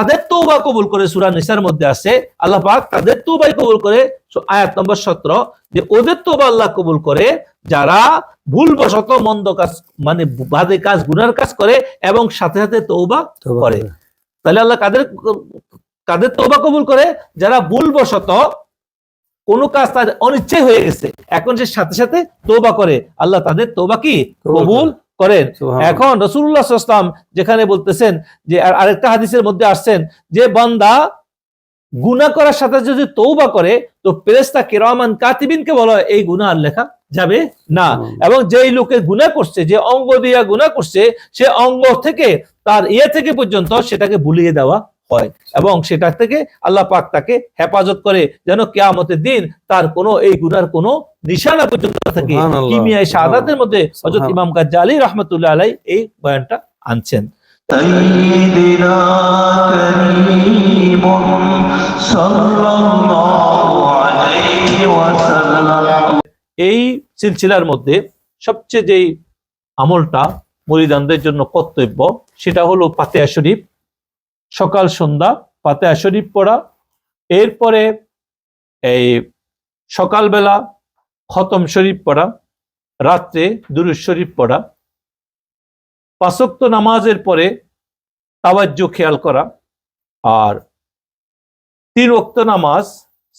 তাদের তৌবা কবুল করে সুরা নিসার মধ্যে আছে আল্লাহ পাক তাদের তৌবাই কবুল করে আয়াত নম্বর সতেরো যে ওদের তৌবা আল্লাহ কবুল করে যারা ভুলবশত মন্দ কাজ মানে বাদে কাজ গুনার কাজ করে এবং সাথে সাথে তৌবা করে। তাহলে আল্লাহ কাদের কাদের তৌবা কবুল করে? যারা ভুলবশত কোনো কাজ তার অনিচ্ছায় হয়ে গেছে এখন সে সাথে সাথে তৌবা করে। আল্লাহ তাদের তৌবা কি? কবুল করেন। এখন রসুল্লাহ আসলাম যেখানে বলতেছেন যে আরেকটা হাদিসের মধ্যে আসছেন যে বান্দা গুনা করার সাথে যদি তৌবা করে তো পেরেস্তা কেরামান কাতিবিনকে বলা হয় এই গুনা আর লেখা যাবে না। এবং যেই লোকে গুণা করছে যে অঙ্গ দিয়া গুণা করছে সে অঙ্গ থেকে তার ইয়ে থেকে পর্যন্ত সেটাকে ভুলিয়ে দেওয়া হয় এবং সেটা থেকে আল্লাহ পাক তাকে হেফাজত করে যেন কেয়ামতের দিন তার কোনো এই গুনার কোনো নিশানা পর্যন্ত না থাকে সুবহানাল্লাহ, কিমিয়ায় শাহাদাতের মধ্যে হযরত সুবহান- ইমাম গাজ্জালি রহমতুল্লাহ আলাই এই বয়ানটা আনছেন سيدنا كريم صلى الله عليه وسلم এই সিলসিলার মধ্যে সবচেয়ে যেই আমলটা মুরিদানদের জন্য কর্তব্য সেটা হলো পাতেয়া শরীফ সকাল সন্ধ্যা পাতেয়া শরীফ পড়া। এরপরে এই সকালবেলা খতম শরীফ পড়া, রাত্রে দুরুজ শরীফ পড়া। পাঁচক্ত নামাজের পরে তাওয়াজ্জু খেয়াল করা। আর তিন ওক্ত নামাজ,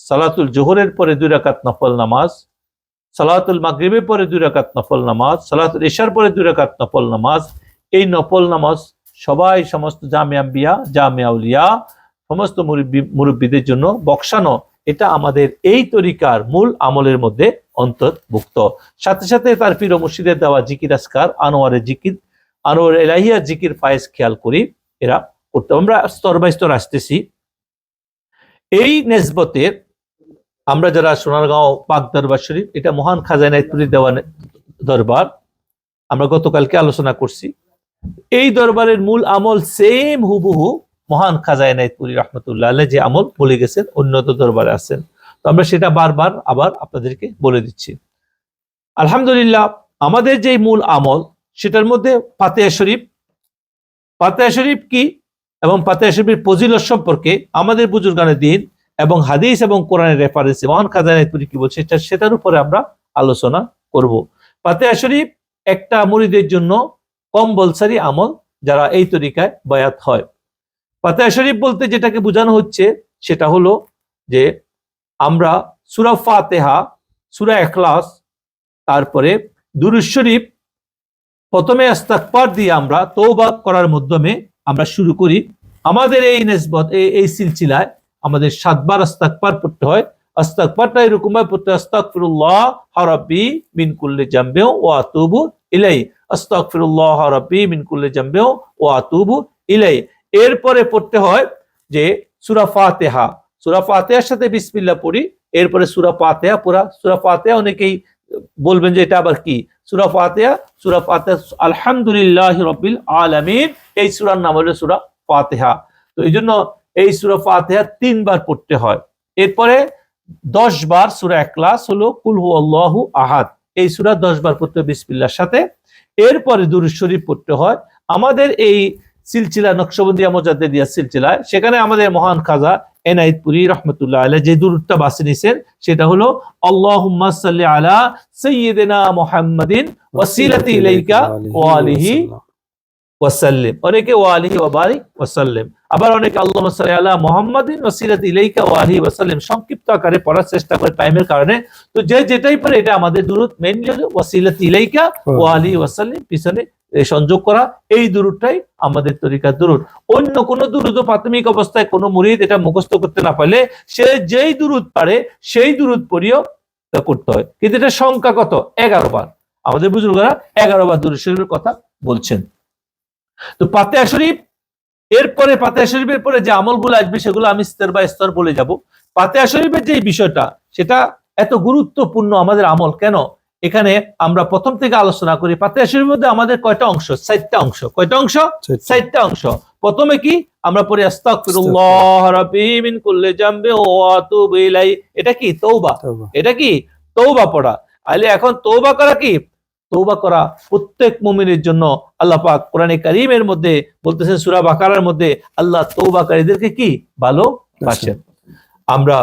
সালাতুল জোহরের পরে দুই রাকাত নফল নামাজ, সালাতুল মাগরিবের পরে দুই রাকাত নফল নামাজ, সালাতুল ইশার পরে দুই রাকাত নফল নামাজ। এই নফল নামাজ সবাই সমস্ত জামিয়া আম্বিয়া জামিয়া উলিয়া সমস্ত মুরব্বী, মুরব্বীদের জন্য বক্সানো এটা আমাদের এই তরিকার মূল আমলের মধ্যে অন্তর্ভুক্ত। সাথে সাথে তার পীর মুর্শিদের দেওয়া জিকির আসকার আনোয়ারের জিকির, আনোয়ার এলাহিয়া জিকির পায়েস খেয়াল করি, এরা করতে আমরা স্তর বাই স্তর আসতেছি। এই নেসবতের আমরা যারা সোনারগাঁও পাক দরবার শরীফ, এটা মহান খাজানাইতুরি দেওয়ান দরবার, আমরা গতকালকে আলোচনা করছি। এই দরবারের মূল আমল সেম হুবহু মহান খাজানাইতুরি রহমতুল্লাহ আলাইহ যে আমল বলে গেছেন, উন্নত দরবারে আছেন। তো আমরা সেটা বারবার আবার আপনাদেরকে বলে দিচ্ছি। আলহামদুলিল্লাহ, আমাদের যে মূল আমল, সেটার মধ্যে ফাতেহা শরীফ ফাতেহা শরীফ কি এবং ফাতেহা শরীফের ফজিলত সম্পর্কে আমাদের বুজুর্গানের দিন এবং হাদিস এবং কোরআনের রেফারেন্সে মহান খাজানায় তুরি কি বলছে, সেটা সেটার উপরে আমরা আলোচনা করব। ফাতেহা শরীফ একটা মুরিদের জন্য কম্বলসারি আমল যারা এই তরিকায় বয়াত হয়। ফাতেহা শরীফ বলতে যেটাকে বোঝানো হচ্ছে সেটা হলো যে আমরা সুরা ফাতেহা সুরা এখলাস তারপরে দুরুজ শরীফ প্রথমে আস্তাকপার দিয়ে আমরা তৌবা করার মাধ্যমে আমরা শুরু করি। আমাদের এই নেসবত এই- সিলসিলায় আমাদের সাতবার আস্তাকপার পড়তে হয়। আস্তাকবারটা এরকম পড়তে হয়, আস্তাগফিরুল্লাহ রাব্বি মিন কুল্লি জামবেও ও আতুবু ইলাই আস্তাগফিরুল্লাহ রাব্বি মিন কুল্লি জামবেও ও আতুবু ইলাই এরপরে পড়তে হয় যে সূরা ফাতিহা। সূরা ফাতিহার সাথে বিসমিল্লাহ পড়ি, এরপরে সূরা ফাতিহা পুরা সূরা ফাতিহা অনেকেই বলবেন যে এটা আবার কি? সূরা ফাতিহা সূরা ফাতিহা, আলহামদুলিল্লাহ রাব্বিল আলামিন, এই সূরার নাম হলো সূরা ফাতিহা। তো এই জন্য এই সূরা ফাতিহা তিনবার পড়তে হয়। এরপরে দশ বার সূরা একলাস হলো, কুল হু আল্লাহু আহাদ। এই সূরা দশ বার পড়তে বিসমিল্লাহর সাথে। এরপরে দুরুদ শরীফ পড়তে হয়। আমাদের এই সিলসিলা নকশবন্দিয়া মোজাদ্দেদিয়া সিলসিলায়, সেখানে আমাদের মহান খাজা এনায়েতপুরি রহমতুল্লাহ আল্লাহ যে দুরুদটা বাসি নিছেন, সেটা হলো, আল্লাহুম্মা সাল্লি আলা সাইয়্যিদিনা মুহাম্মাদিন ওয়াসিলাতি ইলাইকা ওয়া আলিহি ওয়াসাল্লিম অনেকে ওয়া আলিহি ওয়া বারিক ওয়াসাল্লিম আবার অনেকে আল্লাহ সাল্লি আলা মুহাম্মাদিন ওয়াসিলাতি ইলাইকা ওয়া আলিহি ওয়াসাল্লিম সংক্ষিপ্ত আকারে পড়ার চেষ্টা করে টাইমের কারণে। তো যে যেটাই পারে এটা আমাদের দুরুদ মেইনলি হলো ওয়াসিলাতি ইলাইকা ওয়া আলিহি ওয়াসাল্লিম পিছনে সংযোগ করা, এই দুরুদটাই আমাদের তরিকার দুরুদ। অন্য কোন দুরুদ প্রাথমিক অবস্থায় কোনো মুরিদ এটা মুখস্থ করতে না পারলে সে যেই দুরুদ পারে, সেই দুরুদ পড়িও করতে হয়। কিন্তু এটা সংখ্যা কত? এগারো বার। আমাদের বুজুর্গরা এগারো বার দুরুদ শরীফের কথা বলছেন। তো পাতে শরীফ এরপরে পাতেয়া শরীফের পরে যে আমলগুলো আসবে সেগুলো আমি স্তর বা স্তর বলে যাব। পাতেয়া শরীফের যে বিষয়টা সেটা এত গুরুত্বপূর্ণ আমাদের আমল। কেন? এখানে আমরা প্রথম থেকে আলোচনা করি পাতেয়া শরীফের মধ্যে আমাদের কয়টা অংশ? চারটা অংশ। কয়টা অংশ? চারটা। অংশ। প্রথমে কি? আমরা পড়ি আস্তাগফিরুল্লাহ রাব্বি মিন কুল্লি জামবি ওয়া আতুবু ইলাই এটা কি? তওবা। এটা কি? তৌবা পড়া। আলে এখন তৌবা করা কি? তৌবা করা প্রত্যেক মুমিনের জন্য আল্লাহ পাক কোরআনে কারিমের মধ্যে বলতেছেন সূরা বাকারার মধ্যে আল্লাহ তৌবাকারীদেরকে কি? ভালো বাসেন আমরা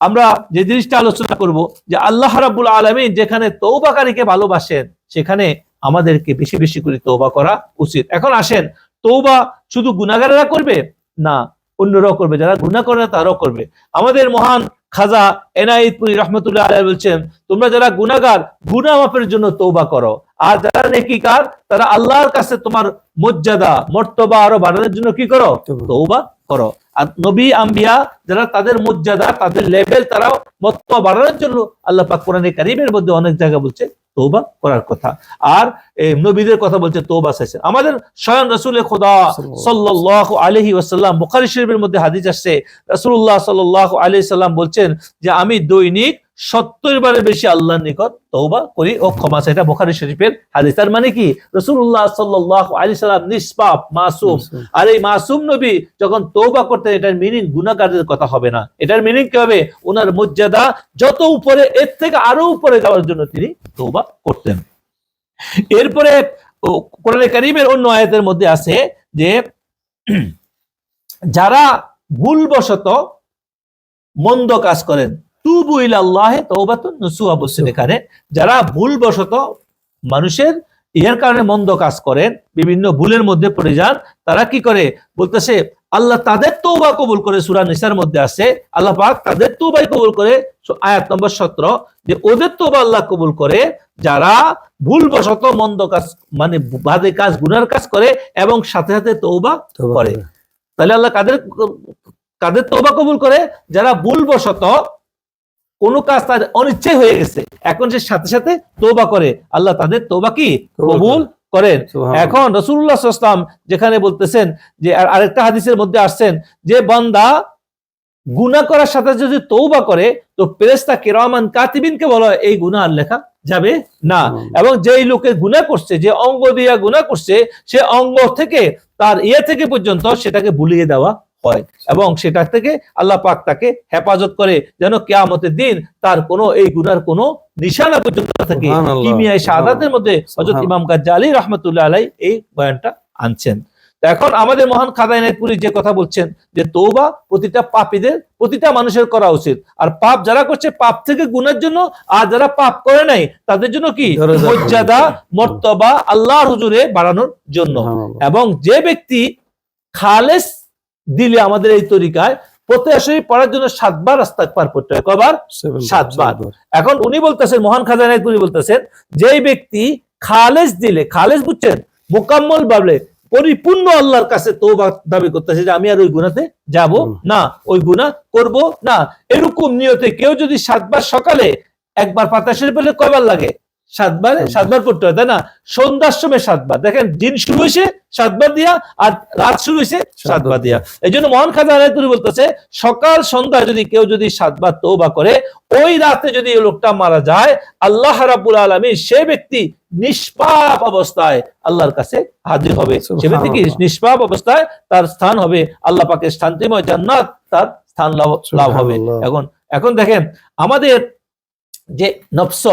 আমরা যে জিনিসটা আলোচনা করব যে আল্লাহ রাব্বুল আলামিন যেখানে তৌবাকারীকে ভালোবাসেন, সেখানে আমাদেরকে বেশি বেশি করে তৌবা করা উচিত। এখন আসেন তৌবা শুধু গুনাহগারেরা করবে? না, অন্যরাও করবে। যারা গুনাহ করে না, তারাও করবে। আমাদের মহান খাজা এনায়তপুরি রহমতুল্লাহ আলাই বলছেন তোমরা যারা গুনাগার গুনা মাফের জন্য তৌবা করো। আর যারা নেকিকার তারা আল্লাহর কাছে তোমার মর্যাদা মর্তবা আরও বাড়ানোর জন্য কি করো? তৌবা করো। আর নবী আম্বিয়া যারা তাদের মর্যাদা তাদের লেভেল তারাও মর্তবা বাড়ানোর জন্য আল্লাহ পাক কোরআনে কারিমের মধ্যে অনেক জায়গা বলছে তৌবা করার কথা। আর নবীদের কথা বলছে তৌবা চাইছে আমাদের স্বয়ং রসুল খোদা সাল্লাহ আলহি ওয়াসাল্লাম, বোখারি শরীফের মধ্যে হাদিস আসছে রসুল্লাহ সাল্লাহ আলহি সাল্লাম বলছেন যে, আমি দৈনিক সত্তর বারের বেশি আল্লাহর নিকট তৌবা করি ও ক্ষমা চাই। এটা বুখারী শরীফের হাদিস। তার মানে কি? রাসূলুল্লাহ সাল্লাল্লাহু আলাইহি সাল্লাম নিষ্পাপ মাসুম। আর এই মাসুম নবী যখন তৌবা করতেন এটার মিনিং গুনাহগারদের কথা হবে না। এটার মিনিং কি হবে? ওনার মর্যাদা যত উপরে এর থেকে আরও উপরে যাওয়ার জন্য তিনি তৌবা করতেন। এরপরে কোরআনে কারিমের অন্য আয়াতের মধ্যে আছে যে যারা ভুলবশত মন্দ কাজ করেন তুবু ইলাল্লাহে তওবাতুন নসুহা বলছেন এখানে যারা ভুলবশত মানুষের ইহার কারণে মন্দ কাজ করেন বিভিন্ন ভুলের মধ্যে পড়ে যান তারা কি করে? বলতেছে আল্লাহ তাদের তৌবা কবুল করে সূরা নিসার মধ্যে আছে আল্লাহ পাক তাদের তৌবাই কবুল করে আয়াত নম্বর 17 যে ওদের তৌবা আল্লাহ কবুল করে যারা ভুলবশত মন্দ কাজ মানে বাদে কাজ গুনার কাজ করে এবং সাথে সাথে তৌবা করে। তাহলে আল্লাহ কাদের কাদের তৌবা কবুল করে? যারা ভুলবশত কোনো কাজ তার অনিচ্ছায় হয়ে গেছে। এখন সে সাথে সাথে তৌবা করে। আল্লাহ তাদের তৌবা কি? কবুল করেন। এখন রসুল্লাহ সাল্লাম যেখানে বলতেছেন যে আরেকটা হাদিসের মধ্যে আসছেন যে বান্দা গুনাহ করার সাথে যদি তৌবা করে তো ফেরেশতা কিরামান কাতিবিনকে বলা হয় এই গুনাহ আর লেখা যাবে না। এবং যেই লোকে গুনাহ করছে যে অঙ্গ দিয়া গুনাহ করছে সে অঙ্গ থেকে তার ইয়ে থেকে পর্যন্ত সেটাকে ভুলিয়ে দেওয়া হয়। এবং সেটা থেকে আল্লাহ পাক তাকে হেফাজত করে যেন কেয়ামতের দিন তার কোনো এই গুনার কোনো নিশানা পর্যন্ত থাকে। কিমিয়ায় শাহাদাতের মধ্যে হযরত সুবহান- ইমাম গাজ্জালি রহমতুল্লাহ আলাই এই বয়ানটা আনছেন। এখন আমাদের মহান খাদাইনাথপুরি যে কথা বলছেন যে তৌবা প্রতিটা পাপীদের প্রতিটা মানুষের করা উচিত। আর পাপ যারা করছে পাপ থেকে গুণের জন্য আর যারা পাপ করে নাই তাদের জন্য কি? মর্যাদা মর্তবা আল্লাহর হুজুরে বাড়ানোর জন্য। এবং যে ব্যক্তি খালেস দিলে আমাদের এই তরিকায় প্রত্যাশী পড়ার জন্য সাতবার রাস্তা পার করতে হয়। কবার? সাতবার। এখন উনি বলতেছেন মহান খাজানায়পুরি বলতেছেন যেই ব্যক্তি খালেস দিলে খালেস বুঝছেন মোকাম্মল ভাবলে পরিপূর্ণ আল্লাহর কাছে তৌবা দাবি করতেছে যে আমি আর ওই গুনাতে যাব না ওই গুনাহ করব না। এরকম নিয়তে কেউ যদি সাতবার সকালে একবার পাতা শরীফ পেলে কয়বার লাগে? সাতবার সাতবার। পড়তে হয় তাই না? সন্ধ্যার সময় সাতবার। দেখেন দিন শুরু হয়েছে সাতবার দিয়া আর রাত শুরু হয়েছে সাতবার দিয়া। এই জন্য মহান খাজা আলাইতুরি বলতেছে সকাল সন্ধ্যা যদি কেউ যদি সাতবার তৌবা করে ওই রাতে যদি লোকটা মারা যায় আল্লাহ রাব্বুল আলামিন সে ব্যক্তি নিষ্পাপ অবস্থায় আল্লাহর কাছে হাজির হবে। সে ব্যক্তি কি? নিষ্পাপ অবস্থায় তার স্থান হবে। আল্লাহ পাকের শান্তিময় জান্নাত তার স্থান লাভ লাভ হবে। এখন এখন দেখেন আমাদের যে নফস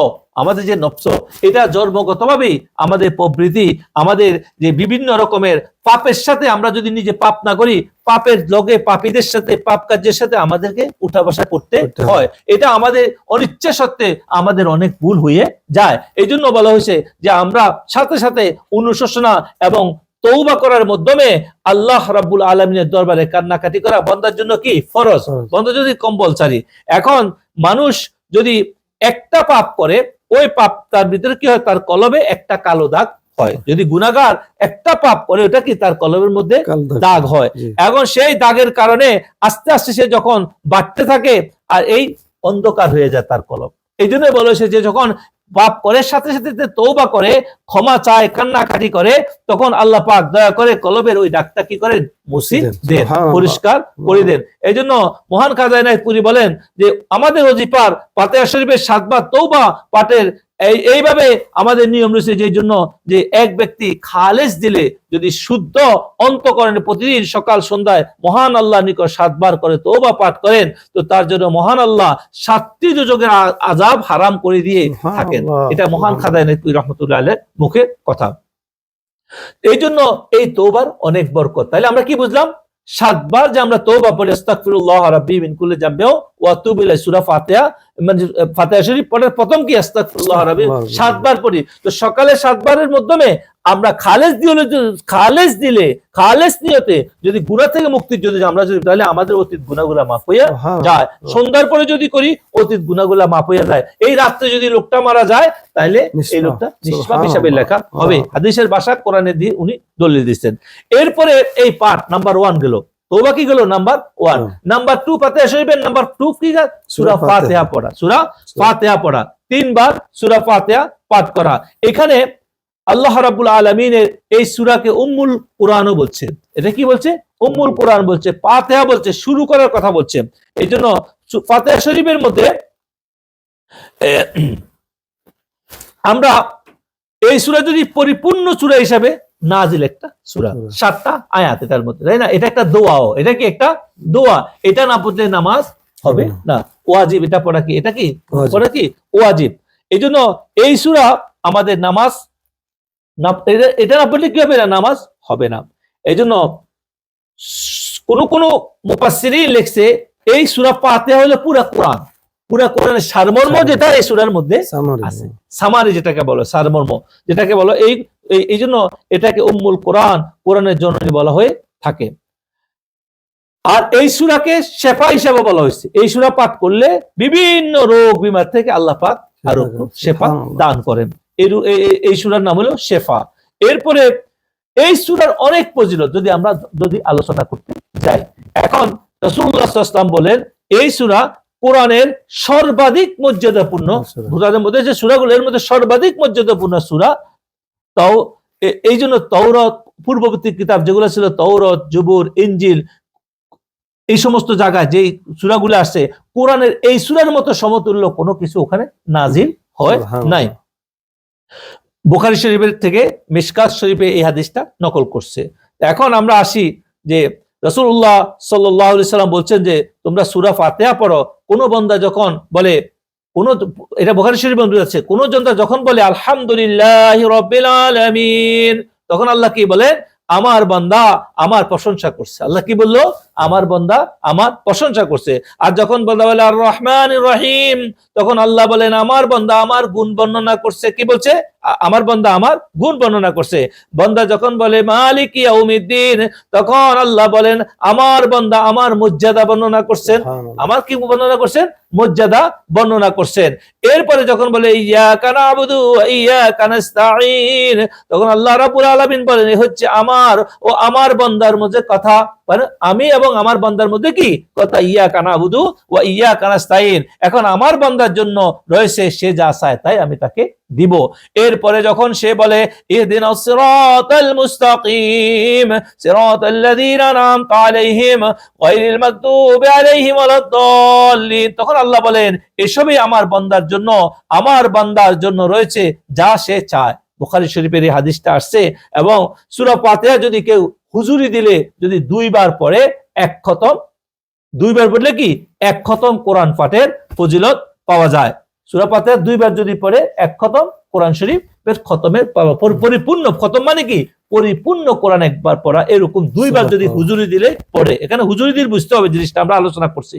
আমাদের যে নফস এটা জন্মগতভাবেই আমাদের প্রবৃত্তি আমাদের যে বিভিন্ন রকমের পাপের সাথে আমরা যদি নিজে পাপ না করি পাপের লগে পাপীদের সাথে পাপ কার্যের সাথে আমাদেরকে উঠা বসা করতে হয়। এটা আমাদের অনিচ্ছা সত্ত্বে আমাদের অনেক ভুল হয়ে যায়। এই জন্য বলা হয়েছে যে আমরা সাথে সাথে অনুশোচনা এবং তৌবা করার মাধ্যমে আল্লাহ রাব্বুল আলমিনের দরবারে কান্নাকাটি করা বন্দার জন্য কি? ফরজ। বন্ধ যদি কম্পালসারি। এখন মানুষ যদি একটা পাপ করে ওই পাপ তার ভিতরে কি হয়? তার কলবে একটা কালো দাগ হয়। যদি গুণাগার একটা পাপ করে ওটা কি তার কলমের মধ্যে দাগ। হয়? এখন সেই দাগের কারণে আস্তে আস্তে সে যখন বাড়তে থাকে আর এই অন্ধকার হয়ে যায় তার কলম এই জন্য বলেছে যে যখন পাপ করে সাথে সাথে তৌবা করে ক্ষমা চায় কান্নাকাটি করে তখন আল্লাহ পাক দয়া করে কলবের ওই ডাক্তার কি করে মুসি দেন। পরিষ্কার করে দেন। এই জন্য মহান কাজাইনায় পুরি বলেন যে আমাদের অজিপার পাতে শরীফের সাতবার তৌবা পাঠের এই এইভাবে আমাদের নিয়ম রয়েছে যে জন্য যে এক ব্যক্তি খালেস দিলে যদি শুদ্ধ অন্তকরণে প্রতিদিন সকাল সন্ধ্যায় মহান আল্লাহ নিকট সাতবার করে তওবা পাঠ করেন তো তার জন্য মহান আল্লাহ সাতটি দুযোগের আজাব হারাম করে দিয়ে থাকেন। এটা মহান। খাদায় রহমতুল্লাহ আলের মুখে কথা। এই জন্য এই তোবার অনেক বরকত। তাহলে আমরা কি বুঝলাম? সাতবার যে আমরা তৌবা পড়ি আস্তাগফিরুল্লাহ রাব্বি মিন কুল্লি জামবিও ওয়া ইলাই সূরা ফাতিহা মানে ফাতিহা শরীফ পড়ার প্রথম কি? আস্তাগফিরুল্লাহ রাব্বি সাতবার পড়ি। তো সকালে সাতবারের মাধ্যমে আমরা খালেজ দিলে খালেজ দিলে খালেজ নিয়তে যদি গুনাহ থেকে মুক্তির জন্য আমরা যদি তাহলে আমাদের অতীত গুনাহগুলা মাফ হইয়া যায়। সন্ধ্যার পরে যদি করি অতীত গুনাহগুলা মাফ হইয়া যায়। এই রাত্রে যদি লোকটা মারা যায় তাহলে এই লোকটা নিষ্পাপ হিসাবে লেখা হবে। হাদিসের ভাষা কোরআনে দিয়ে উনি দলিল দিচ্ছেন। এরপরে এই পার্ট নাম্বার ওয়ান গেল। তোবা কি গেল? Number one. Number two Fateha শরীফের নাম্বার টু কি? সূরা ফাতিহা। পড়া। সূরা ফাতিহা পড়া। তিনবার সূরা ফাতিহা পাঠ করা। এখানে আল্লাহ রাব্বুল আলামিনের এই সূরাকে উম্মুল কোরআনও বলছে। এটা কি বলছে? উম্মুল কোরআন বলছে ফাতিহা বলছে শুরু করার কথা বলছে। এই জন্য ফাতিহা শরীফের মধ্যে আমরা এই সূরা যদি পরিপূর্ণ সূরা হিসাবে নাজিল একটা সূরা। সাতটা আয়াত এটার মধ্যে তাই না? এটা একটা দোয়াও। এটা কি একটা দোয়া? এটা না পড়লে নামাজ হবে না। ওয়াজিব এটা পড়া কি? এটা কি। পড়া কি? ওয়াজিব। এই জন্য এই সূরা আমাদের নামাজ না এটা- এটা না পড়লে কি হবে না? নামাজ হবে না। এই জন্য কোন কোন মুফাসসিরিন লিখছে এই সূরা ফাতিহা হলো পুরা কোরআন। পুরা কোরআনের সারমর্ম যেটা এই সূরার মধ্যে সামারি। আছে। সামারি যেটাকে বলো সারমর্ম। যেটাকে বলো এই এই- জন্য এটাকে উম্মুল কোরআন কোরআনের জননী বলা হয়ে থাকে। আর এই সূরাকে শেফা হিসাবে বলা হয়েছে। এই সূরা পাঠ করলে বিভিন্ন রোগ বিমার থেকে আল্লাহ পাক আরোগ্য শেফা দান করেন। এই রু- এই- এই- এই নাম হলো শেফা। এরপরে এই সূরার অনেক ফজিলত যদি আমরা যদি আলোচনা করতে যাই। এখন রাসূলুল্লাহ সাল্লাল্লাহু আলাইহি ওয়াসাল্লাম বলেন এই সূরা কোরআনের সর্বাধিক মর্যাদাপূর্ণ। কোরআনের মধ্যে যে সূরাগুলো এর মধ্যে সর্বাধিক মর্যাদাপূর্ণ সূরা তাও এই জন্য তৌরত পূর্ববর্তী কিতাব যেগুলো ছিল তৌরত জুবুর ইঞ্জিল এই সমস্ত জায়গায় যে সূরাগুলো আসছে কোরআনের এই সুরার মতো সমতুল্য কোনো কিছু ওখানে নাজিল হয় নাই। বোখারি শরীফের থেকে মিশকাত শরীফে এই হাদিসটা নকল করছে। এখন আমরা আসি যে রসুল্লাহ সাল্লাহ সাল্লাম বলছেন যে, তোমরা সুরা ফাতেহা পড়ো, কোনো বন্দা যখন বলে, কোন, এটা বোখারি শরীফ আছে, কোন জনতা যখন বলে, আলহামদুলিল্লাহ তখন আল্লাহ কি বলেন আমার বান্দা আমার প্রশংসা করছে। আল্লাহ কি বলল? আমার বান্দা আমার প্রশংসা করছে। আর যখন বন্দা বলে আর রহমান রহিম তখন আল্লাহ বলেন আমার বন্দা আমার গুণ বর্ণনা করছে। কি বলছে? আমার বন্দা আমার গুণ বর্ণনা করছে। বন্দা যখন বলে মালিক ইয়াউমিদ্দিন তখন আল্লাহ বলেন আমার বন্দা আমার মর্যাদা বর্ণনা করছেন। আমার কি বর্ণনা করছেন? মর্যাদা বর্ণনা করছেন। এরপরে যখন বলে ইয়া কানা আবুদু ইয়া কানাস্তাইন তখন আল্লাহ রাব্বুল আলামিন বলেন হচ্ছে আমার ও আমার বন্দার মধ্যে কথা। মানে আমি এবং আমার বন্দার মধ্যে কি? কথা ইয়া কানা আবুদু ও ইয়া কানাস্তাইন এখন আমার বন্দার জন্য রয়েছে সে যা চায়, তাই আমি তাকে দিব। এরপরে যখন সে বলে ইহদিনা তখন আল্লাহ বলেন, এসবই আমার বান্দার জন্য, আমার বান্দার জন্য রয়েছে যা সে চায়। বুখারী শরীফের এই হাদিসটা আসছে এবং সূরা ফাতিহা যদি কেউ হুজুরি দিলে, যদি দুইবার পড়ে এক খতম। দুইবার পড়লে কি? এক খতম কোরআন পাঠের ফজিলত পাওয়া যায়। সূরা দুইবার যদি পড়ে এক খতম কোরআন শরীফ খতমের পরিপূর্ণ খতম মানে কি? পরিপূর্ণ কোরআন একবার পড়া এরকম দুইবার যদি হুজুরি দিলে পড়ে। এখানে হুজুরি দিল বুঝতে হবে জিনিসটা আমরা আলোচনা করছি।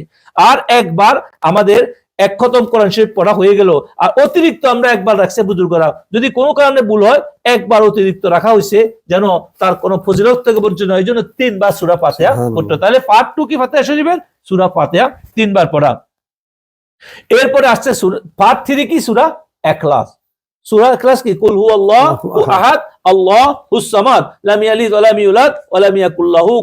আর একবার আমাদের এক খতম কোরআন শরীফ পড়া হয়ে গেল। আর অতিরিক্ত আমরা একবার রাখছে বুজুর্গরা। যদি কোনো কারণে ভুল হয় একবার অতিরিক্ত রাখা হয়েছে যেন তার কোনো ফজিলত থেকে বঞ্চিত এই জন্য তিনবার সুরা ফাতেহা হয়। তাহলে পার্ট টু কি ফাতেহা শরীফের সুরা ফাতেহা তিনবার পড়া। এরপরে আসছে পার্ট থ্রি কি সুরা? কি? কুল হু আল্লাহ আহাদ। আল্লাহ হুসামাদ লাম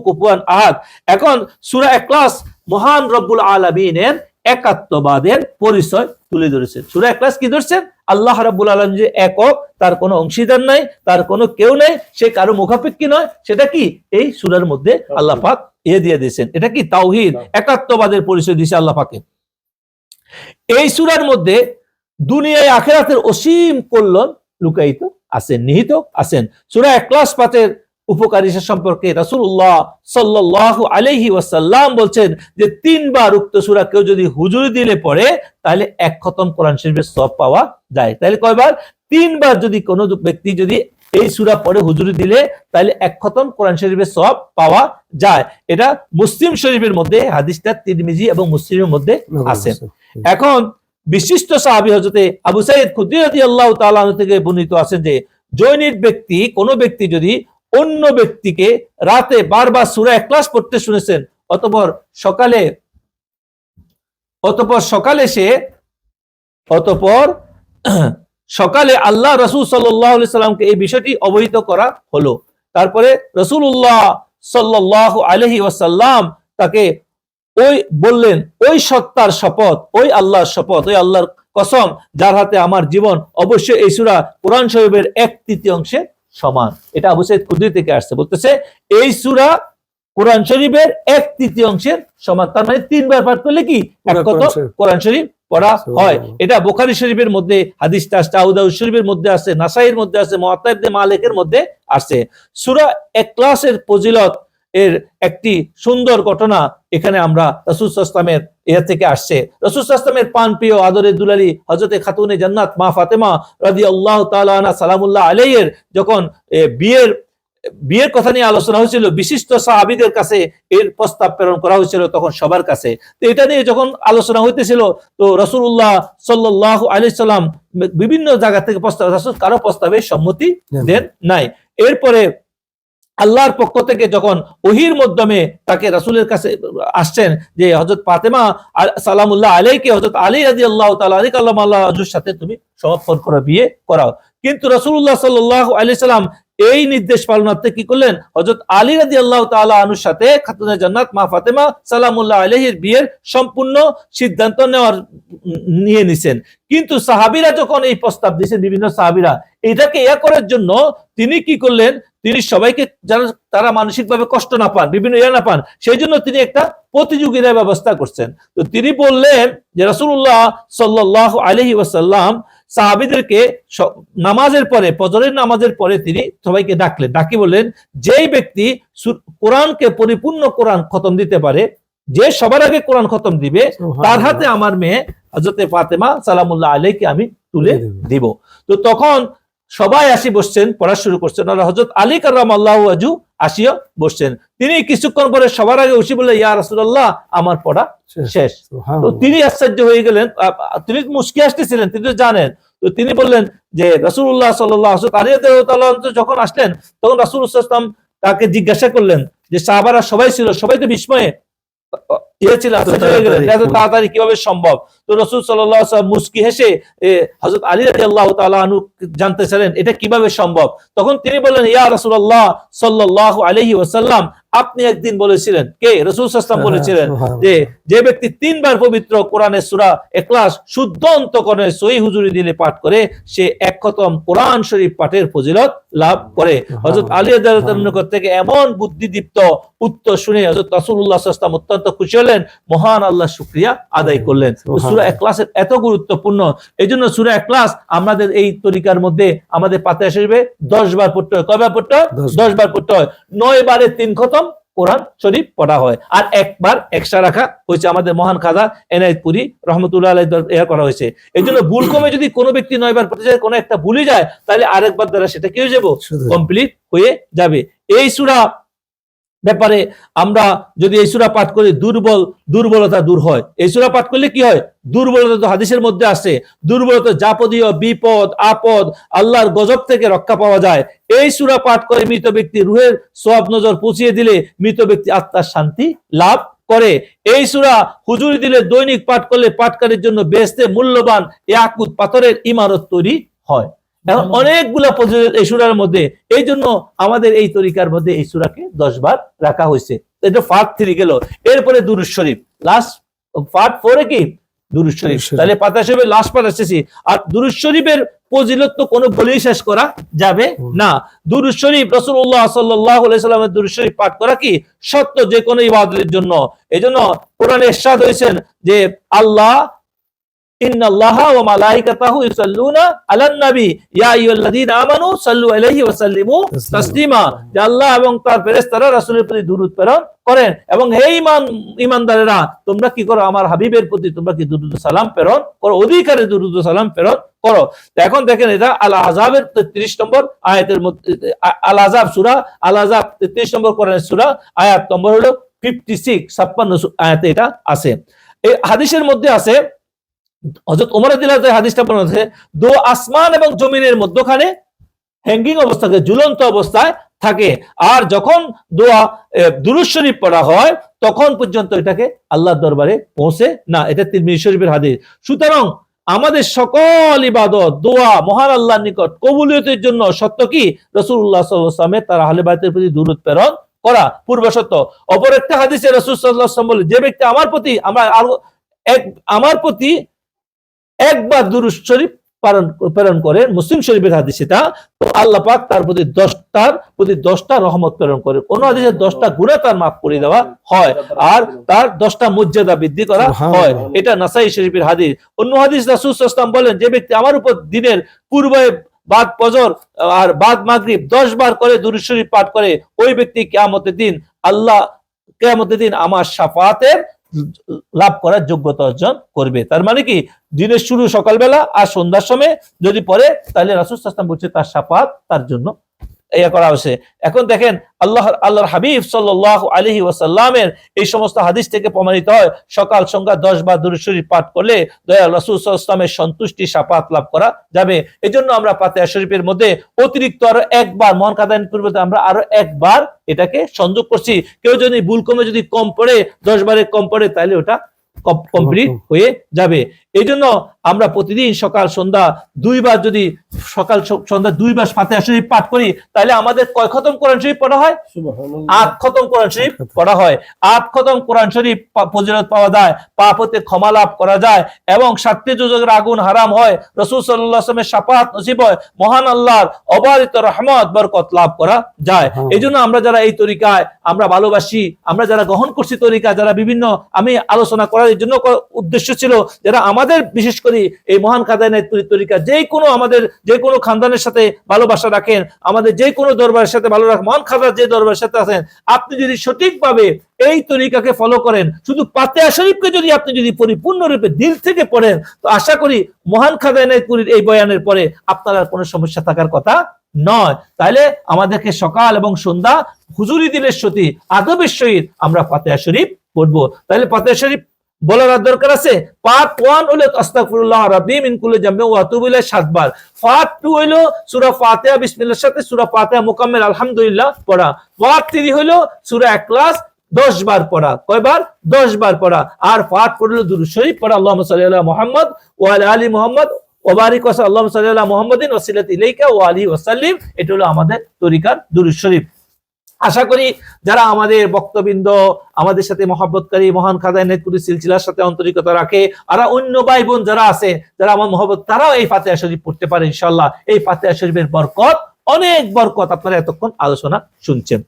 কুফুয়ান আহাদ। এখন সূরা এখলাস মহান রব্বুল আলামিনের একাত্মবাদের পরিচয় তুলে ধরেছেন সূরা এখলাস কি ধরছেন আল্লাহ রাব্বুল আলামিন যে একক, তার কোনো অংশীদার নাই, তার কোনো কেউ নাই, সে কারও মুখাপেক্ষী নয়, সেটা কি? এই সূরার মধ্যে আল্লাহ পাক এ দিয়ে দিয়েছেন। এটা কি? তাওহীদ, একাত্মবাদের পরিচয় দিয়েছে আল্লাহ পাকে। এই সূরার মধ্যে দুনিয়ায় আখেরাতের অসীম কল্যাণ লুকায়িত আছেন, নিহিত আছেন। সুরা একলাস পাতের উপকারিতা সম্পর্কে রাসূলুল্লাহ সাল্লাল্লাহু আলাইহি ওয়াসাল্লাম বলছেন যে তিনবার উক্ত সূরা কেউ যদি হুজুরি দিলে পড়ে তাহলে এক খতম কোরআন শরীফের সব পাওয়া যায়। তাহলে কয়বার? তিনবার যদি কোনো ব্যক্তি যদি এই সূরা পড়ে হুজুরি দিলে তাহলে এক খতম কোরআন শরীফের সব পাওয়া যায়। এটা মুসলিম শরীফের মধ্যে হাদিসটা তিরমিজি এবং মুসলিমের মধ্যে আছে। এখন বিশিষ্ট সাহাবি হজরতে আবু সাইদ খুদ্রি রাদিয়াল্লাহু তাআলা থেকে বর্ণিত আছেন যে জৈনিক ব্যক্তি কোন ব্যক্তি যদি অন্য ব্যক্তিকে রাতে বারবার সূরা একলাস পড়তে শুনেছেন, অতঃপর সকালে অতঃপর সকালে সে, অতঃপর সকালে আল্লাহ রসুল সাল্লামকে এই বিষয়টি অবহিত করা হলো। তারপরে রসুল্লাহ সাল্লাহ আলহি ওয়াসাল্লাম তাকে ওই বললেন, ওই সত্তার শপথ, ওই আল্লাহর শপথ, ওই আল্লাহর কসম, যার হাতে আমার জীবন, অবশ্যই এই সুরা কোরআন শরীফের এক তৃতীয়াংশে সমান। এটা আবু সাইদ কুদ্রি থেকে আসছে। বলতেছে এই সুরা কোরআন শরীফের এক তৃতীয়াংশের সমান। তার মানে তিনবার পাঠ করলে কি? এক কত? কোরআন শরীফ। পড়া হয়। এটা বোখারি শরীফের মধ্যে হাদিসটা আসছে আউদাউ শরীফের মধ্যে আছে নাসাইয়ের মধ্যে আছে মুআত্তা মালিকের মধ্যে আছে এক ক্লাসের ফজিলত এর একটি সুন্দর ঘটনা এখানে আমরা রসুল ইসলামের এর থেকে আসছে। রসুল ইসলামের পান প্রিয় আদরের দুলালি হজরতে খাতুনে জান্নাত মা ফাতেমা রাদি আল্লাহ তালা সালামুল্লাহ আলাইয়ের যখন বিয়ের বিয়ের কথা নিয়ে আলোচনা হয়েছিল বিশিষ্ট সাহাবিদের কাছে এর প্রস্তাব প্রেরণ করা হয়েছিল তখন সবার কাছে। তো এটা নিয়ে যখন আলোচনা হইতেছিল তো রসুল্লাহ সাল্লাহ আলি সাল্লাম বিভিন্ন জায়গা থেকে প্রস্তাব রাসূল কারও প্রস্তাবে সম্মতি দেন নাই। এরপরে আল্লাহর পক্ষ থেকে যখন ওহির মাধ্যমে তাকে রাসুলের কাছে আসছেন যে হজরত ফাতেমা সালামুল্লাহ আলীকে হজরত আলী রাজি আল্লাহ আলী কাল্লাম আল্লাহ সাথে তুমি সমাপন করো, বিয়ে করাও। কিন্তু রসুল্লাহ সাল্লাহ আলি সাল্লাম এই নির্দেশ পালনার্থে কি করলেন? হজরত আলী রাজি আল্লাহ তালা আনুর সাথে খাতুনে জান্নাত, মা ফাতেমা সালামুল্লাহ আলহির বিয়ের সম্পূর্ণ সিদ্ধান্ত নেওয়ার নিয়ে নিছেন। কিন্তু সাহাবিরা যখন এই প্রস্তাব দিয়েছেন, বিভিন্ন সাহাবিরা, এটাকে ইয়া করার জন্য তিনি কি করলেন? তিনি সবাইকে যারা, তারা মানসিকভাবে কষ্ট না পান, বিভিন্ন ইয়া না পান, সেই জন্য তিনি একটা প্রতিযোগিতার ব্যবস্থা করছেন। তো তিনি বললেন যে রাসূলুল্লাহ সাল্লাহ আলহি ওয়াসাল্লাম সাহাবিদেরকে নামাজের পরে ফজরের নামাজের পরে তিনি সবাইকে ডাকলেন। ডাকি বললেন যেই ব্যক্তি কোরআনকে পরিপূর্ণ কোরআন খতম দিতে পারে যে সবার আগে কোরআন খতম দিবে তার হাতে আমার মেয়ে হজরতে ফাতেমা সালামুল্লাহ আলাইকে আমি তুলে দিব। তো তখন সবাই আসি বসছেন পড়া শুরু করছেন। আর হজরত আলী কারাম আল্লাহ আজু আসিও বসছেন। তিনি কিছুক্ষণ পরে সবার আগে উঠি বলে ইয়া রাসূলুল্লাহ আমার পড়া শেষ। তো তিনি আশ্চর্য হয়ে গেলেন। তিনি মুস্কি আসতেছিলেন তিনি তো জানেন। তো তিনি বললেন যে রাদিয়াল্লাহু তাআলা যখন আসলেন তখন রাসূল ইসলাম তাকে জিজ্ঞাসা করলেন যে সাহাবারা সবাই ছিল? সবাই তো বিস্ময়ে ইয়ে ছিল তাড়াতাড়ি কীভাবে সম্ভব? তো রসুল সাল্লাম মুস্কি হেসে হজরত আলী রাজি আল্লাহ তালু জানতে চাইলেন এটা কীভাবে সম্ভব? তখন তিনি বললেন ইয়া রসুল্লাহ সাল্লাহ আলহি ওসাল্লাম আপনি একদিন বলেছিলেন। কে? রসুল সাল্লাম বলেছিলেন যে যে ব্যক্তি তিনবার পবিত্র কোরআনের সুরা একলাস শুদ্ধ অন্তকরণে সহি হুজুরি দিলে পাঠ করে সে এক খতম কোরআন শরীফ পাঠের ফজিলত লাভ করে। হজরত আলী আদালতের থেকে এমন বুদ্ধিদীপ্ত উত্তর শুনে হজরত আলাইহি ওয়াসাল্লাম অত্যন্ত খুশি হলেন। মহান আল্লাহ শুক্রিয়া আদায় করলেন। সূরা একলাসের এত গুরুত্বপূর্ণ। এই জন্য সূরা একলাস আমাদের এই তরিকার মধ্যে আমাদের পাতে শরীফে দশ বার পড়তে হয়। কয়বার পড়তে হয়? দশ বার। পড়তে হয়। নয় বারে তিন খতম কোরআন শরীফ পড়া হয়। আর একবার এক্সট্রা রাখা হয়েছে আমাদের মহান খাজা এনায়তপুরি রহমতুল্লাহ আলাই করা হয়েছে। এই জন্য ভুল কমে যদি কোনো ব্যক্তি নয়বার পড়তে যায় কোনো একটা ভুলে যায় তাহলে আরেকবার দ্বারা সেটা কি হয়ে যাব? কমপ্লিট হয়ে যাবে। এই সুরা ব্যাপারে আমরা যদি এই সুরা পাঠ করি, দুর্বল, দুর্বলতা দূর হয়। এই সুরা পাঠ করলে কি হয়? দুর্বলতা তো হাদিসের মধ্যে আছে। দুর্বলতা যাপদীয়, বিপদ, আপদ, আল্লাহর গজব থেকে রক্ষা পাওয়া যায়। এই সুরা পাঠ করে মৃত ব্যক্তি রুহের সব নজর পুছিয়ে দিলে মৃত ব্যক্তি আত্মার শান্তি লাভ করে। এই সুরা হুজুরি দিলে দৈনিক পাঠ করলে পাঠকারীর জন্য বেসতে মূল্যবান ইয়াকুত পাথরের ইমারত তৈরি হয়। এখন অনেকগুলা ফজিলত এই সুরার মধ্যে এই জন্য আমাদের এই তরিকার মধ্যে এই সুরাকে দশ বার রাখা হয়েছে। এটা পার্ট থ্রি গেল এরপরে দুরুজ শরীফ লাস্ট পার্ট ফোরে কি? দুরুজ শরীফ। তাহলে পাতা শরীফের লাস্ট আসতেছি। আর দুরুজ শরীফের ফজিলত তো কোনো বলেই শেষ করা যাবে না। দুরুজ শরীফ রসুল্লাহ সাল্লাহ সাল্লামের দুরুজ শরীফ পাঠ করা কি? সত্য যে কোনো ইবাদতের জন্য। এই জন্য কোরআনে এরশাদ হয়েছেন যে আল্লাহ আল্লাহ এবং তার প্রতি প্রেরণ করেন। এবং হে তোমরা কি করো? আমার হাবিবের প্রতি তোমরা কি সালাম প্রেরণ করো? অধিকারে দরুদ সালাম প্রেরণ করো। এখন দেখেন এটা আল আযাবের 33 নম্বর আয়াতের মধ্যে আল আযাব সূরা আল আযাব 33 নম্বর কোরআনের সূরা, আয়াত নম্বর হলো 56 56 সু- আয়াতে এটা আছে। এই হাদিসের মধ্যে আছে হযরত ওমর তাআলা হাদিসটা বর্ণনা আছে দো আসমান এবং জমিনের মধ্যখানে হ্যাঙ্গিং অবস্থাকে ঝুলন্ত অবস্থায় থাকে। আর যখন দোয়া দুরুজ শরীফ পড়া হয়, তখন পর্যন্ত এটাকে আল্লাহর দরবারে পৌঁছে না। এটা তিরমিজি শরীফের হাদিস। সুতরাং আমাদের সকল ইবাদত, দোয়া, মহান আল্লাহর নিকট কবুলিয়তের জন্য সত্য কি? রসুল্লাহ সাল্লামের তার আহলে বাইতের প্রতি দূরত প্রেরণ করা পূর্ব সত্য। অপর একটা হাদিসে রসুল সাল্লাহ বলে যে ব্যক্তি আমার প্রতি, আমরা এক, আমার প্রতি একবার দুরুজ শরীফ পালন প্রেরণ করে মুসলিম শরীফের হাদিস সেটা তো আল্লাহ পাক তার প্রতি দশটার প্রতি দশটা রহমত প্রেরণ করে। কোন হাদিসে দশটা গুণা তার মাফ করে দেওয়া হয় আর তার দশটা মর্যাদা বৃদ্ধি করা হয়। এটা নাসাই শরীফের হাদিস। অন্য হাদিস রাসূল সাল্লাল্লাহু বলেন যে ব্যক্তি আমার উপর দিনের পূর্বে বাদ ফজর আর বাদ মাগরিব দশ বার করে দুরূদ শরীফ পাঠ করে ওই ব্যক্তি কিয়ামতের দিন আল্লাহ কিয়ামতের দিন আমার শাফাতের লাভ করার যোগ্যতা অর্জন করবে। তার মানে কি? দিনের শুরু সকালবেলা আর সন্ধ্যার সময় যদি পরে তাহলে রাসুল সাস্তাম বলছে, তার সাপাত তার জন্য ইয়া করা হয়েছে। এখন দেখেন আল্লাহ আল্লাহর হাবিব সাল্লাহ আলহি ওয়াসাল্লামের এই সমস্ত হাদিস থেকে প্রমাণিত হয় সকাল সন্ধ্যা দশ বার দুরুদ শরীফ পাঠ করলে দয়া রাসুল ইসলামের সন্তুষ্টি সাপাত লাভ করা যাবে। এই জন্য আমরা পাতেয়া শরীফের মধ্যে অতিরিক্ত আরও একবার মন কাদায়ন পূর্বতে আমরা আরও একবার এটাকে সংযোগ করছি কেউ যদি ভুল কমে যদি কম পড়ে দশ বারে কম পড়ে তাহলে ওটা কমপ্লিট হয়ে যাবে। এই জন্য আমরা প্রতিদিন সকাল সন্ধ্যা দুইবার যদি সকাল সন্ধ্যা দুইবার ফাতেহা শরীফ পাঠ করি তাহলে আমাদের কয় খতম কোরআন শরীফ পড়া হয়? আট খতম কোরআন শরীফ পড়া হয়। আট খতম কোরআন শরীফ ফজিলত পাওয়া যায় পাপ হতে ক্ষমা লাভ করা যায় এবং সাতটি যোজকের আগুন হারাম হয়। রসুল সাল্লাহ আসলামের সাপাত নসিব হয় মহান আল্লাহর অবারিত রহমত বরকত লাভ করা যায়। হ্যাঁ। এই জন্য আমরা যারা এই তরিকায় আমরা ভালোবাসি আমরা যারা গ্রহণ করছি তরিকা যারা বিভিন্ন আমি আলোচনা করার জন্য উদ্দেশ্য ছিল যারা আমাদের বিশেষ করে এই মহান খাদানের তরিকা যে কোনো আমাদের, যে কোনো খানদানের সাথে ভালোবাসা রাখেন, আমাদের যে কোনো দরবারের সাথে ভালো রাখেন, মহান খাদার যে দরবারের সাথে আছেন, আপনি যদি সঠিকভাবে এই তরিকাকে ফলো করেন, শুধু পাতেয়া শরীফকে যদি আপনি যদি পরিপূর্ণরূপে দিল থেকে পড়েন, তো আশা করি মহান খাদানায়তপুরীর এই বয়ানের পরে আপনার আর কোনো সমস্যা থাকার কথা নয়। তাহলে আমাদেরকে সকাল এবং সন্ধ্যা হুজুরি দিনের সতী, আদবের সহিত আমরা পাতেয়া শরীফ পড়ব। তাহলে পাতেয়া শরীফ বলার দরকার আছে? পার্ট ওয়ান সাতবার। পার্ট টু সূরা ফাতিহা, বিসমিল্লাহর সাথে সূরা ফাতিহা মুকাম্মেল, আলহামদুলিল্লাহ পড়া। পার্ট থ্রি সূরা ইখলাস দশ বার পড়া। কয়বার? দশ বার পড়া। আর পাঠ পড়ল দুরূদ শরীফ, পড়া আল্লাহুম্মা সাল্লি আলা মুহাম্মদ ওয়া আলা আলি মুহাম্মদ ওবারিক ওয়া আল্লাহুম্মা সাল্লি আলা মুহাম্মাদিন ওয়াসিলাতি ইলাইকা ওয়া আলিহি ওয়াসাল্লিম এটা হলো আমাদের তরিকার দুরূদ শরীফ। আশা করি যারা আমাদের বক্তবৃন্দ আমাদের সাথে মহাব্বতকারী মহান খাদায় নেতপুরি সিলসিলার সাথে আন্তরিকতা রাখে আর অন্য ভাই বোন যারা আছে যারা আমার মহব্বত তারাও এই ফাতেহা শরীফ পড়তে পারে ইনশাল্লাহ এই ফাতেহা শরীফের বরকত অনেক বরকত আপনারা এতক্ষণ আলোচনা শুনছেন।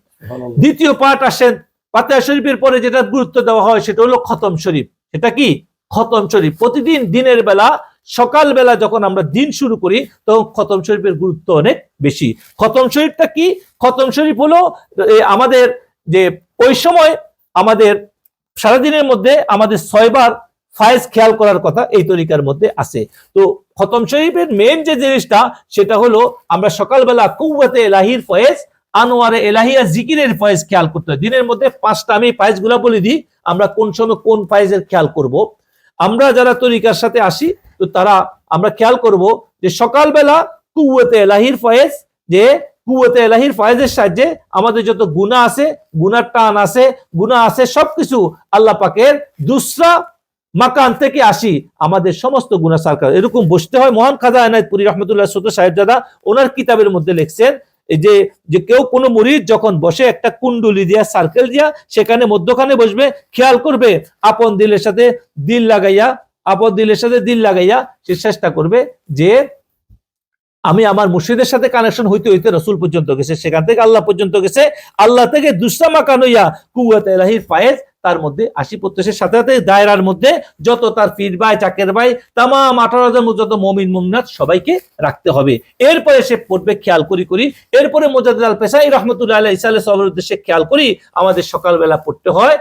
দ্বিতীয় পাঠ আসেন ফাতেহা শরীফের পরে যেটা গুরুত্ব দেওয়া হয় সেটা হলো খতম শরীফ। সেটা কি? খতম শরীফ। প্রতিদিন দিনের বেলা সকাল বেলা যখন আমরা দিন শুরু করি, তখন খতম শরীফের গুরুত্ব অনেক বেশি। খতম শরীফটা কি? খতম শরীফ হলো আমাদের যে, ওই সময় আমাদের সারাদিনের মধ্যে আমাদের ছয়বার ফায়েজ খেয়াল করার কথা এই তরিকার মধ্যে আছে। তো খতম শরীফের মেন যে জিনিসটা, সেটা হলো আমরা সকালবেলা কৌয়াতে এলাহির ফয়েজ, আনোয়ারে এলাহিয়া জিকিরের ফয়েজ খেয়াল করতে হয়। দিনের মধ্যে পাঁচটা আমি ফায়েজগুলা বলে দিই, আমরা কোন সময় কোন ফায়েজের খেয়াল করব। আমরা যারা তরিকার সাথে আসি তো তারা, আমরা খেয়াল করব যে সকালবেলা কুয়াতে এলাহির ফয়েজ, যে কুয়াতে এলাহির ফয়েজের সাহায্যে আমাদের যত গুণা আছে, গুনার টান আছে গুণা আছে, সবকিছু আল্লাহ পাকের দুসরা মাকান থেকে আসি, আমাদের সমস্ত গুণা সারকার এরকম বসতে হয় মহান খাজা এনায়তপুরি রহমতুল্লাহ সত সাহেবজাদা, ওনার কিতাবের মধ্যে লিখছেন যে যে কেউ কোনো মুরিদ যখন বসে একটা কুণ্ডুলি দিয়া সার্কেল দিয়া, সেখানে মধ্যখানে বসবে, খেয়াল করবে, আপন দিলের সাথে দিল লাগাইয়া আপন দিলের সাথে দিল লাগাইয়া সে চেষ্টা করবে যে আমি আমার মুর্শিদের সাথে কানেকশন হইতে হইতে রসুল পর্যন্ত গেছে, সেখান থেকে আল্লাহ পর্যন্ত গেছে। আল্লাহ থেকে দুসরা মাকান হইয়া কুয়াত এলাহির ফায়েজ, তার মধ্যে আশি প্রত্যেশের সাথে সাথে দায়রার মধ্যে যত তার ফির ভাই, চাকের ভাই তাম আঠারো হাজার যত মমিন মুমনাথ সবাইকে রাখতে হবে। এরপরে সে পড়বে খেয়াল করি করি। এরপরে মোজাদ আল পেশাই রহমতুল্লাহ আল্লাহ ইসালে সবের উদ্দেশ্যে খেয়াল করি, আমাদের সকালবেলা পড়তে হয়।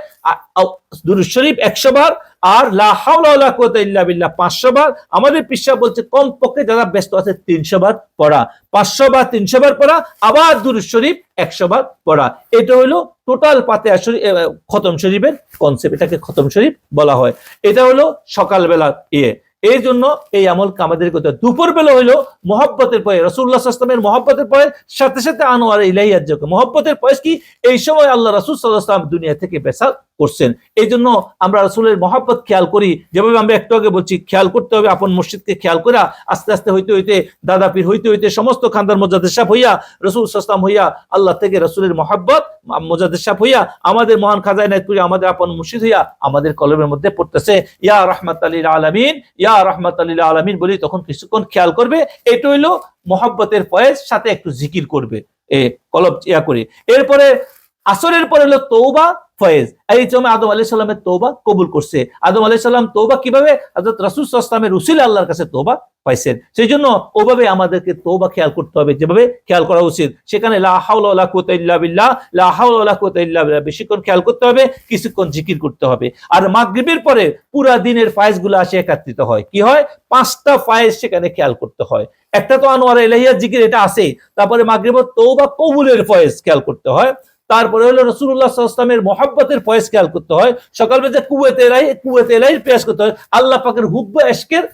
দুরুদ শরীফ একশো বার, আর লা হাওলা ওয়ালা কুওয়াতা ইল্লা বিল্লাহ পাঁচশো বার। আমাদের পিসা বলছে কম পক্ষে যারা ব্যস্ত আছে তিনশো বার পড়া। পাঁচশো বার, তিনশো বার পড়া, আবার দুরুদ শরীফ একশো বার পড়া। এটা হলো টোটাল পাতে খতম শরীফের কনসেপ্ট এটাকে খতম শরীফ বলা হয়। এটা হলো সকালবেলা ইয়ে। এই জন্য এই আমলকে আমাদের করতে। দুপুর বেলা হইল মহব্বতের পরে রসুল্লাহ আসলামের মহব্বতের পরে, সাথে সাথে আনোয়ার ইলাইয়ার যোগ্য মহব্বতের পয়স কি? এই সময় আল্লাহ রসুল সাল্লাহাম দুনিয়া থেকে বেসাল করছেন। এই জন্য আমরা রসুলের মহব্বত খেয়াল করি। যেভাবে আমরা একটু আগে বলছি, খেয়াল করতে হবে আপন মসজিদকে খেয়াল করা। আস্তে আস্তে হইতে হইতে দাদা পীর, হইতে হইতে সমস্ত খানদার মোজাদের সাপ হইয়া, রসুল সাল্লাম হইয়া, আল্লাহ থেকে রসুলের মহাব্বত মোজাদের সাপ হইয়া, আমাদের মহান খাজায় নায়ত করি আমাদের আপন মুর্শিদ হইয়া আমাদের কলমের মধ্যে পড়তেছে, ইয়া রহমত আলীল আলমিন, ইয়া রহমত আলীল আলমিন বলি তখন কিছুক্ষণ খেয়াল করবে। এটা হইল মহাব্বতের পয়েস সাথে একটু জিকির করবে। এ কলব ইয়া করে। এরপরে আসরের পরে হলো তৌবা ফয়েজ। এই জন্য আদম আলাইহিস সালামের তৌবা কবুল করছে। আদম আলাইহিস সালাম তৌবা কীভাবে হযরত রাসূল আলাইহি রসুল আল্লাহর কাছে তৌবা পাইছেন? সেই জন্য ওভাবে আমাদেরকে তৌবা খেয়াল করতে হবে। যেভাবে খেয়াল করা উচিত। সেখানে বেশিক্ষণ খেয়াল করতে হবে, কিছুক্ষণ জিকির করতে হবে। আর মাগরিবের পরে পুরা দিনের ফায়েজগুলো আসে একত্রিত হয়। কি হয়? পাঁচটা ফায়েজ সেখানে খেয়াল করতে হয়। একটা তো আনোয়ার এলাহিয়া জিকির, এটা আছে তারপরে মাগরিবের তৌবা কবুলের ফয়েজ খেয়াল করতে হয়। তারপরে হলো রসুল্লাহ সাল্লামের মহাব্বতের পয়েস খেয়াল করতে হয়। সকালবেলা কুয়েতে এলাই কুয়েতে এলাই পেয়াস করতে হয়। আল্লাহ পাকের হুব্ব, এশকের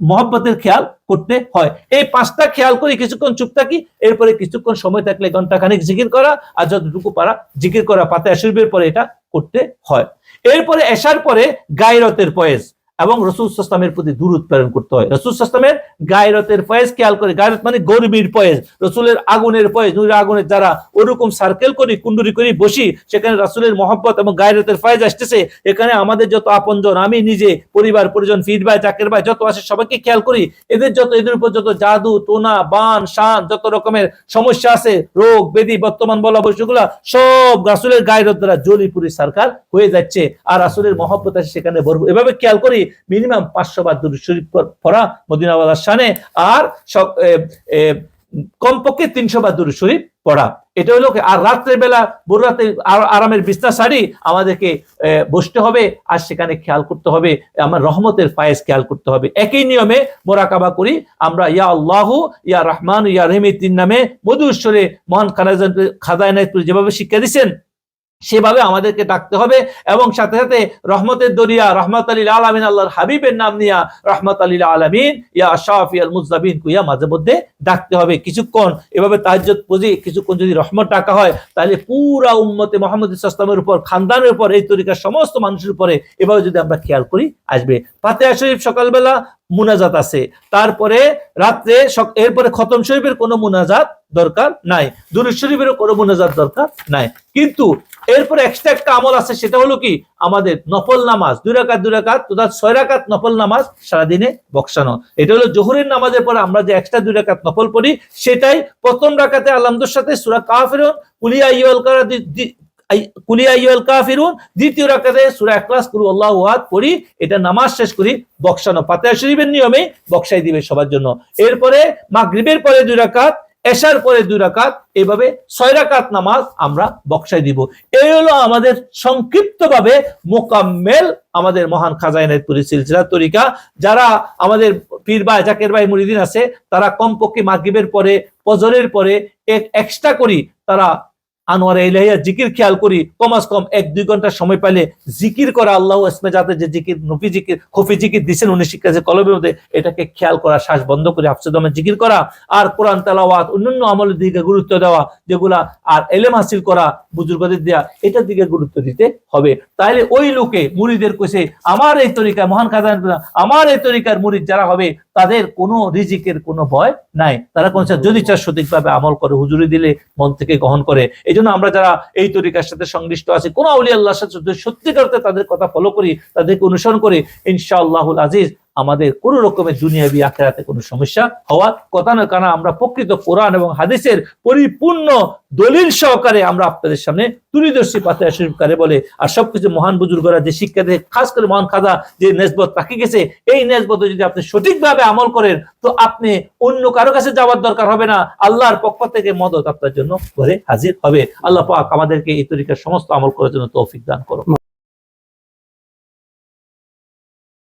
মহব্বতের খেয়াল করতে হয়। এই পাঁচটা খেয়াল করে কিছুক্ষণ চুপ থাকি, এরপরে কিছুক্ষণ সময় থাকলে ঘণ্টা খানিক জিকির করা আর যতটুকু পারা জিকির করা পাতে শরীফের পরে এটা করতে হয়। এরপরে আসার পরে গায়রতের পয়েস এবং রসুল সাস্তামের প্রতি দূর উৎপ্রেরণ করতে হয়। রসুল সাস্তামের গায়রতের পয়েস খেয়াল করে, গায়রত মানে গরমির পয়েস রসুলের আগুনের পয়েস নুরের আগুনের যারা ওরকম সার্কেল করি কুন্ডুরি করি, বসি, সেখানে রাসুলের মহব্বত এবং গায়রতের ফয়েজ আসতেছে। এখানে আমাদের যত আপনজন, আমি নিজে, পরিবার, পরিজন, ফির ভাই চাকের ভাই, যত আছে সবাইকে খেয়াল করি, এদের যত, এদের উপর যত জাদু টোনা বান, শান, যত রকমের সমস্যা আছে, রোগ বেদি বর্তমান বলা বৈশ্যগুলা, সব রাসুলের গায়রত দ্বারা জলিপুরি সরকার হয়ে যাচ্ছে। আর রাসুলের মহব্বত আছে সেখানে ভরপুর। এভাবে খেয়াল করি মিনিমাম পাঁচশো বার দুরূদ শরীফ পড়া মদিনাওয়ালার শানে, আর কমপক্ষে তিনশো বার দুরূদ শরীফ পড়া। এটা হলো আর রাত্রের বেলা, ভোর রাতে আরামের বিছনা সারি আমাদেরকে বসতে হবে, আর সেখানে খেয়াল করতে হবে, আমার রহমতের ফায়েজ খেয়াল করতে হবে। একই নিয়মে মোরাকাবা করি, আমরা ইয়া আল্লাহ, ইয়া রহমান, ইয়া রহিম, এই তিন নামে মধুশ্বরে মহান খাজায়নায়তুল যেভাবে শিক্ষা দিচ্ছেন সেভাবে আমাদেরকে ডাকতে হবে এবং সাথে সাথে রহমতের দরিয়া, রহমত আলী আলমিন, আল্লাহর হাবিবের নাম নিয়া রহমত আলী আলমিন, ইয়া আল মুজাবিন কুইয়া মাঝে মধ্যে ডাকতে হবে। কিছুক্ষণ এভাবে তাহাজ্জুদ পুঁজি, কিছুক্ষণ যদি রহমত ডাকা হয়, তাহলে পুরা উম্মতে মোহাম্মদ ইসলামের উপর, খানদানের উপর, এই তরিকার সমস্ত মানুষের উপরে এভাবে যদি আমরা খেয়াল করি, আসবে। ফাতেহা শরীফ সকালবেলা মুনাজাত আছে। তারপরে রাত্রে এরপরে খতম শরীফের কোনো মুনাজাত দরকার নাই। দুরুদ শরীফেরও কোনো মুনাজাত দরকার নাই। কিন্তু এরপরে এক্সট্রা একটা আমল আছে, সেটা হলো কি? আমাদের নফল নামাজ। দুই রাকাত দুই রাকাত, তথা ছয় রাকাত নফল নামাজ সারাদিনে বকসানো এটা হলো জোহরের নামাজের পরে আমরা যে এক্সট্রা দুই রাকাত নফল পড়ি, সেটাই প্রথম রাকাতে আলহামদুর সাথে সুরা কাফিরুন কুলিয়া করা দি- দি- আই- কুলিয়া ইউল কাফিরুন, দ্বিতীয় রাকাতে সুরা একলাস কুরু আল্লাহ পড়ি, এটা নামাজ শেষ করি, বকসানো ফাতিহা শরীফের নিয়মে বকসাই দিবে সবার জন্য। এরপরে মাগরিবের পরে দুই রাকাত, এশার পরে দুই রাকাত, এভাবে ছয় রাকাত নামাজ আমরা বক্সাই দিব। এই হলো আমাদের সংক্ষিপ্তভাবে মোকাম্মেল আমাদের মহান খাজাইনাতপুরি সিলসিলা তরিকা। যারা আমাদের পীর ভাই, জাকের ভাই মুরিদিন আছে, তারা কমপক্ষে মাগরিবের পরে, ফজরের পরে এক এক্সট্রা করি, তারা আনোয়ার ইলাহিয়া জিকির খেয়াল করি, কমাস কম এক দুই ঘণ্টা সময় পাইলে জিকির করা আল্লাহ ইসমে যাতে যে জিকির নফি জিকির, খফি জিকির দিচ্ছেন উনি মধ্যে, এটাকে খেয়াল করা, শ্বাস বন্ধ করে জিকির করা আর কোরআন তেলাওয়াত, অন্যান্য আমলের দিকে গুরুত্ব দেওয়া যেগুলা আর এলেম হাসিল করা, বুজুর্গদের দেওয়া এটার দিকে গুরুত্ব দিতে হবে। তাহলে ওই লোকে, মুড়িদের কইছে আমার এই তরিকা মহান খাজান, আমার এই তরিকার মুড়িদ যারা হবে তাদের কোনো রিজিকের কোনো ভয় নাই। তারা কোন যদি চার সঠিকভাবে আমল করে, হুজুরি দিলে মন থেকে গ্রহণ করে। এই জন্য আমরা যারা এই তরিকার সাথে সংশ্লিষ্ট আছি, কোনো আউলি আল্লাহ সাথে সত্যিকার তাদের কথা ফলো করি, তাদেরকে অনুসরণ করি, ইনশাআল্লাহুল আজিজ। আমাদের কোনো রকমের দুনিয়াবি আখেরাতে কোনো সমস্যা হওয়ার কথা না। কারণ আমরা প্রকৃত কোরআন এবং হাদিসের পরিপূর্ণ দলিল সহকারে আমরা আপনাদের সামনে তুলে ধরছি পাতে শরীফকারে বলে। আর সবকিছু মহান বুজুর্গরা, যে শিক্ষা দিয়ে খাস করে মহান খাদা যে নেসবত রাখি গেছে, এই নেসবত যদি আপনি সঠিকভাবে আমল করেন, তো আপনি অন্য কারও কাছে যাওয়ার দরকার হবে না। আল্লাহর পক্ষ থেকে মদত আপনার জন্য ঘরে হাজির হবে। আল্লাহ পাক আমাদেরকে এই তরিকার সমস্ত আমল করার জন্য তৌফিক দান করো